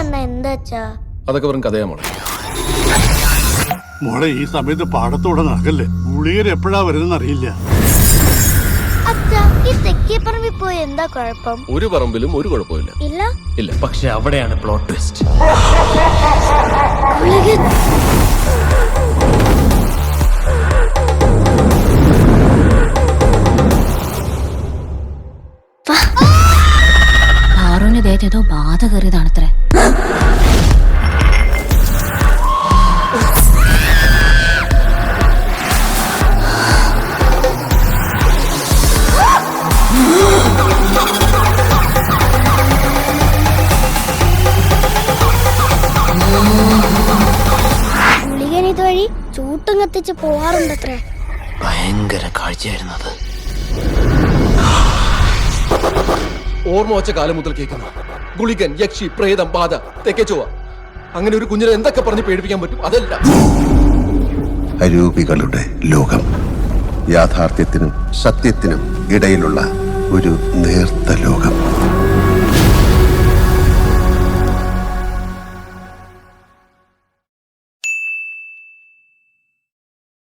എന്താച്ചാ അതൊക്കെ വെറും കഥയാ മോളെ. മോളെ ഈ സമയത്ത് പാടത്തോടെ നടക്കല്ലേ? ഉളിയര് എപ്പോഴാ വരുന്നെന്ന് അറിയില്ല. അച്ഛാ ഈ തെക്കേ പോയി എന്താ കുഴപ്പം? ഒരു പറമ്പിലും ഒരു കുഴപ്പമില്ല ഇല്ല? ഇല്ല. പക്ഷെ അവിടെയാണ് പ്ലോട്ട് ട്വിസ്റ്റ്. ദേഹത്ത് ഏതോ ബാധ കയറിയതാണത്രേ. ചൂട്ടും കത്തിച്ച് പോവാറുണ്ടത്രേ. ഭയങ്കര കാഴ്ചയായിരുന്നു അത്. ഓർമ്മ വച്ച കാലം മുതൽ കേൾക്കുന്നു. ഗുളികൻ യക്ഷി പ്രേതം ബാധ തെക്കേ ചൊവ്വ. അങ്ങനെ ഒരു കുഞ്ഞിനെ എന്തൊക്കെ പറഞ്ഞ് പേടിപ്പിക്കാൻ പറ്റും? അതല്ല. അരൂപികളുടെ ലോകം യാഥാർത്ഥ്യത്തിനും സത്യത്തിനും ഇടയിലുള്ള ഒരു നേർത്ത ലോകം.